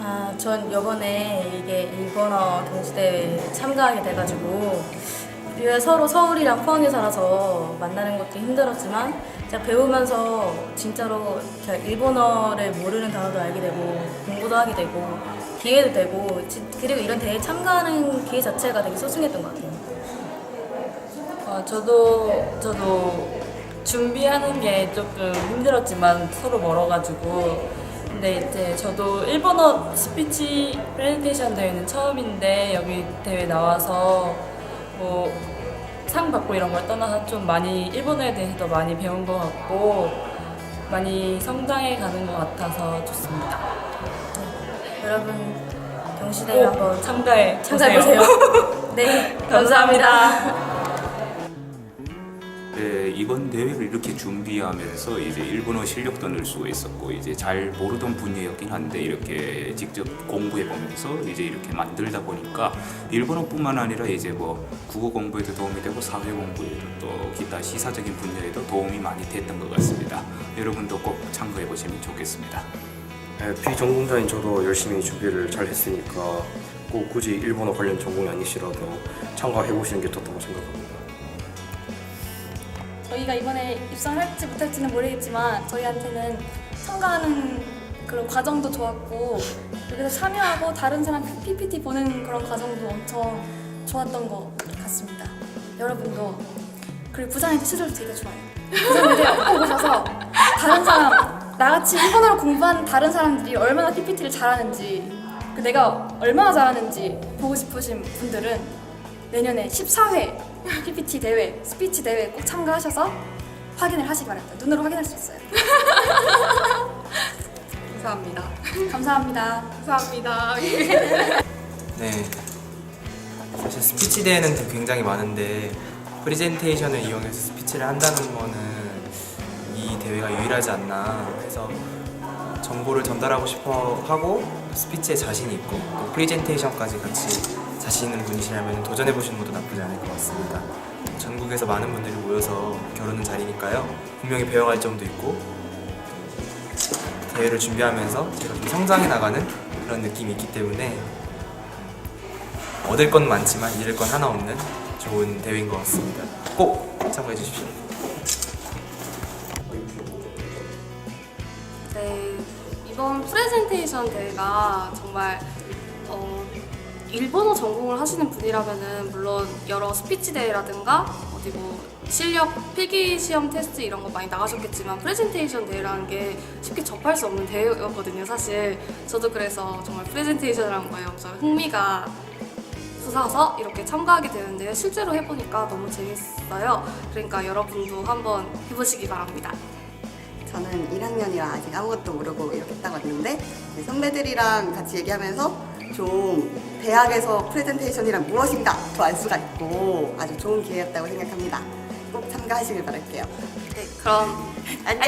아, 전 이번에 이게 일본어 동시대회에 참가하게 돼가지고 서로 서울이랑 포항에 살아서 만나는 것도 힘들었지만 제가 배우면서 진짜로 일본어를 모르는 단어도 알게 되고 공부도 하게 되고 기회도 되고 지- 그리고 이런 대회에 참가하는 기회 자체가 되게 소중했던 것 같아요. 어, 저도 저도 준비하는 게 조금 힘들었지만 서로 멀어가지고 근데 이제 저도 일본어 스피치 프레젠테이션 대회는 처음인데 여기 대회 나와서 뭐 상 받고 이런 걸 떠나서 좀 많이 일본어에 대해서도 많이 배운 것 같고 많이 성장해 가는 것 같아서 좋습니다. 여러분 동시대회 한번 참가해 참가해 보세요. 네, 감사합니다. 네, 이번 대회를 이렇게 준비하면서 이제 일본어 실력도 늘 수가 있었고 이제 잘 모르던 분야였긴 한데 이렇게 직접 공부해 보면서 이제 이렇게 만들다 보니까 일본어뿐만 아니라 이제 뭐 국어 공부에도 도움이 되고 사회 공부에도 또 기타 시사적인 분야에도 도움이 많이 됐던 것 같습니다. 여러분도 꼭 참가해 보시면 좋겠습니다. 네, 비전공자인 저도 열심히 준비를 잘 했으니까 꼭 굳이 일본어 관련 전공이 아니시라도 참가해 보시는 게 좋다고 생각합니다. 저희가 이번에 입상을 할지 못할지는 모르겠지만 저희한테는 참가하는 그런 과정도 좋았고 여기서 참여하고 다른 사람 PPT 보는 그런 과정도 엄청 좋았던 것 같습니다. 여러분도 그리고 부산에도 시설도 되게 좋아요. 부산에대 꼭 오셔서 다른 사람 나같이 일본어를 공부한 다른 사람들이 얼마나 PPT를 잘하는지 그 내가 얼마나 잘하는지 보고 싶으신 분들은 내년에 14회 PPT 대회, 스피치 대회 꼭 참가하셔서 확인을 하시기 바랍니다. 눈으로 확인할 수 있어요. 감사합니다. 감사합니다. 감사합니다. 네. 사실 스피치 대회는 굉장히 많은데 프레젠테이션을 이용해서 스피치를 한다는 거는 이 대회가 유일하지 않나 해서 정보를 전달하고 싶어 하고 스피치에 자신이 있고 또 프레젠테이션까지 같이 자신 있는 분이시라면 도전해 보시는 것도 나쁘지 않을 것 같습니다. 전국에서 많은 분들이 모여서 겨루는 자리니까요. 분명히 배워갈 점도 있고 대회를 준비하면서 제가 좀 성장해 나가는 그런 느낌이 있기 때문에 얻을 건 많지만 잃을 건 하나 없는 좋은 대회인 것 같습니다. 꼭 참가해 주십시오. 네, 이번 프레젠테이션 대회가 정말 어, 일본어 전공을 하시는 분이라면은 물론 여러 스피치 대회라든가 어디 뭐 실력 필기 시험 테스트 이런 거 많이 나가셨겠지만 프레젠테이션 대회라는 게 쉽게 접할 수 없는 대회였거든요, 사실. 저도 그래서 정말 프레젠테이션이라는 거에 엄청 흥미가 솟아서 이렇게 참가하게 되는데 실제로 해보니까 너무 재밌어요. 그러니까 여러분도 한번 해보시기 바랍니다. 저는 1학년이라 아직 아무것도 모르고 이렇게 딱 왔는데 네, 선배들이랑 같이 얘기하면서 좀 대학에서 프레젠테이션이란 무엇인가 더알 수가 있고 아주 좋은 기회였다고 생각합니다. 꼭 참가하시길 바랄게요. 네, 그럼 안녕!